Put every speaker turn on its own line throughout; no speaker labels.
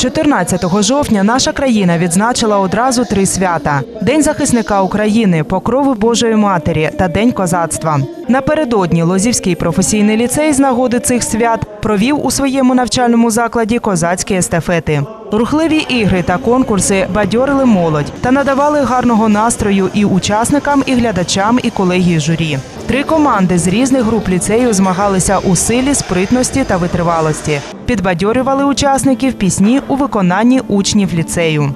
14 жовтня наша країна відзначила одразу три свята: День захисника України, покрови Божої Матері та День козацтва. Напередодні Лозівський професійний ліцей з нагоди цих свят провів у своєму навчальному закладі козацькі естафети. Рухливі ігри та конкурси бадьорили молодь та надавали гарного настрою і учасникам, і глядачам, і колегії журі. Три команди з різних груп ліцею змагалися у силі, спритності та витривалості. Підбадьорювали учасників пісні у виконанні учнів ліцею.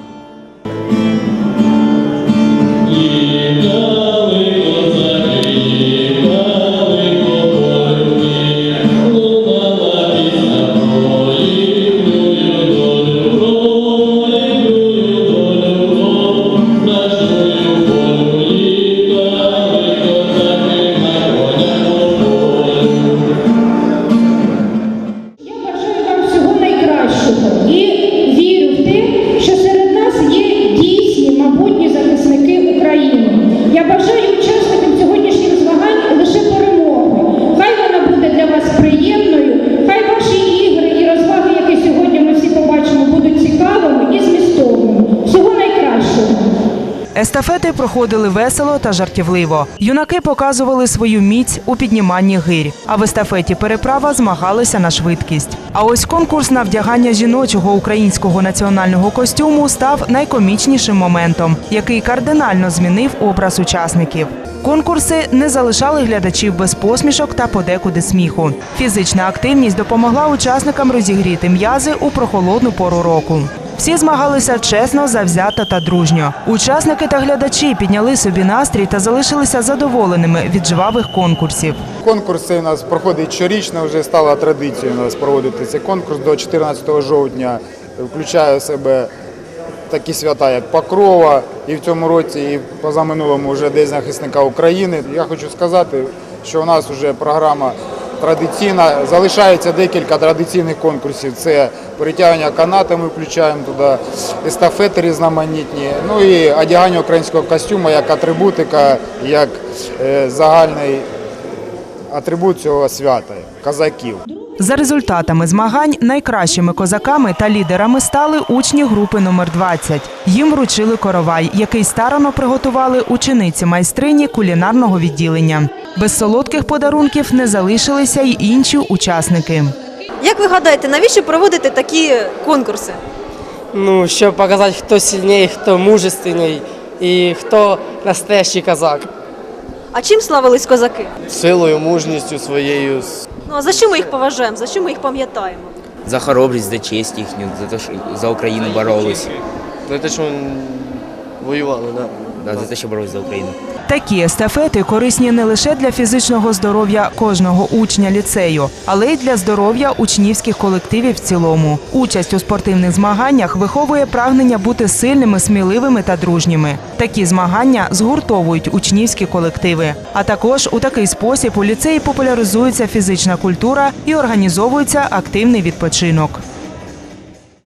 Найкращого і
Естафети проходили весело та жартівливо. Юнаки показували свою міць у підніманні гирь, а в естафеті переправа змагалися на швидкість. А ось конкурс на вдягання жіночого українського національного костюму став найкомічнішим моментом, який кардинально змінив образ учасників. Конкурси не залишали глядачів без посмішок та подекуди сміху. Фізична активність допомогла учасникам розігріти м'язи у прохолодну пору року. Всі змагалися чесно, завзято та дружньо. Учасники та глядачі підняли собі настрій та залишилися задоволеними від жвавих конкурсів.
Конкурс цей у нас проходить щорічно, вже стала традицією у нас проводити цей конкурс до 14 жовтня. Включає в себе такі свята, як Покрова, і в цьому році, і позаминулому вже День захисника України. Я хочу сказати, що у нас вже програма традиційна. Залишається декілька традиційних конкурсів. Це перетягування каната, ми включаємо туди, естафети різноманітні, ну і одягання українського костюму як атрибутика, як е, загальний атрибут цього свята козаків.
За результатами змагань найкращими козаками та лідерами стали учні групи номер 20. Їм вручили коровай, який старано приготували учениці майстрині кулінарного відділення. Без солодких подарунків не залишилися й інші учасники.
Як ви гадаєте, навіщо проводити такі конкурси?
Ну, щоб показати, хто сильніший, хто мужественний і хто настоящий козак.
А чим славились козаки?
силою, мужністю своєю.
Ну а за що ми їх поважаємо? За що ми їх пам'ятаємо?
за хоробрість, за честь їхню, за те, що за Україну боролись,
За те, що воювали, да.
да, за те, що боролись за Україну.
Такі естафети корисні не лише для фізичного здоров'я кожного учня ліцею, але й для здоров'я учнівських колективів в цілому. Участь у спортивних змаганнях виховує прагнення бути сильними, сміливими та дружніми. Такі змагання згуртовують учнівські колективи. А також у такий спосіб у ліцеї популяризується фізична культура і організовується активний відпочинок.